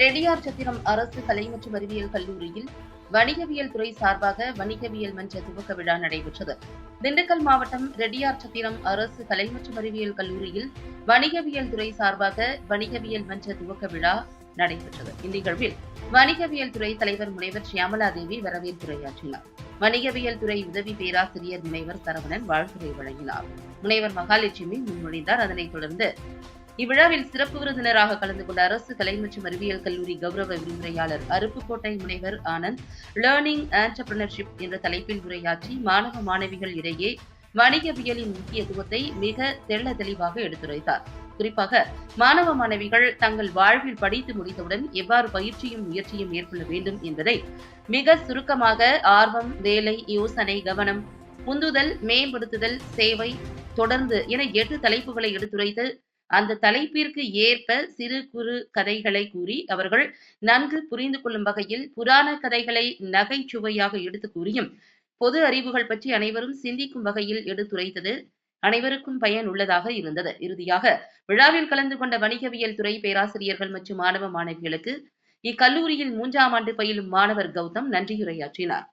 ரெடியார் சத்திரம் அரசு கலை மற்றும் அறிவியல் கல்லூரியில் வணிகவியல் துறை சார்பாக வணிகவியல் மன்ற துவக்க விழா நடைபெற்றது. திண்டுக்கல் மாவட்டம் ரெட்டியார் சத்திரம் அரசு கலை மற்றும் அறிவியல் கல்லூரியில் வணிகவியல் துறை சார்பாக வணிகவியல் மன்ற துவக்க விழா நடைபெற்றது. இந்நிகழ்வில் வணிகவியல் துறை தலைவர் முனைவர் ஷியாமலா தேவி வரவேற்புரையாற்றினார். வணிகவியல் துறை உதவி பேராசிரியர் முனைவர் சரவணன் வாழ்த்துரை வழங்கினார். முனைவர் மகாலட்சுமி முன்மொழிந்தார். அதனைத் தொடர்ந்து இவ்விழாவில் சிறப்பு விருந்தினராக கலந்து கொண்ட அரசு கலை மற்றும் அறிவியல் கல்லூரி கௌரவ விரிவுரையாளர் அருப்புக்கோட்டை முனைவர் ஆனந்த் லேர்னிங் ஆண்டர்பிரினர்ஷிப் என்ற தலைப்பில் உரையாற்றி மாணவ மாணவிகள் இடையே வணிகவியலின் முக்கியத்துவத்தை மிக தெள்ள தெளிவாக எடுத்துரைத்தார். குறிப்பாக மாணவ மாணவிகள் தங்கள் வாழ்வில் படித்து முடித்தவுடன் எவ்வாறு பயிற்சியும் முயற்சியும் மேற்கொள்ள வேண்டும் என்பதை மிக சுருக்கமாக ஆர்வம் வேலை யோசனை கவனம் உந்துதல் மேம்படுத்துதல் சேவை தொடர்ந்து என எட்டு தலைப்புகளை எடுத்துரைத்து அந்த தலைப்பிற்கு ஏற்ப சிறு குறு கதைகளை கூறி அவர்கள் நன்கு புரிந்து கொள்ளும் வகையில் புராண கதைகளை நகைச்சுவையாக எடுத்து கூறியும் பொது அறிவுகள் பற்றி அனைவரும் சிந்திக்கும் வகையில் எடுத்துரைத்தது அனைவருக்கும் பயன் உள்ளதாக இருந்தது. இறுதியாக விழாவில் கலந்து கொண்ட வணிகவியல் துறை பேராசிரியர்கள் மற்றும் மாணவ மாணவிகளுக்கு இக்கல்லூரியில் மூன்றாம் ஆண்டு பயிலும் மாணவர் கௌதம் நன்றியுரையாற்றினார்.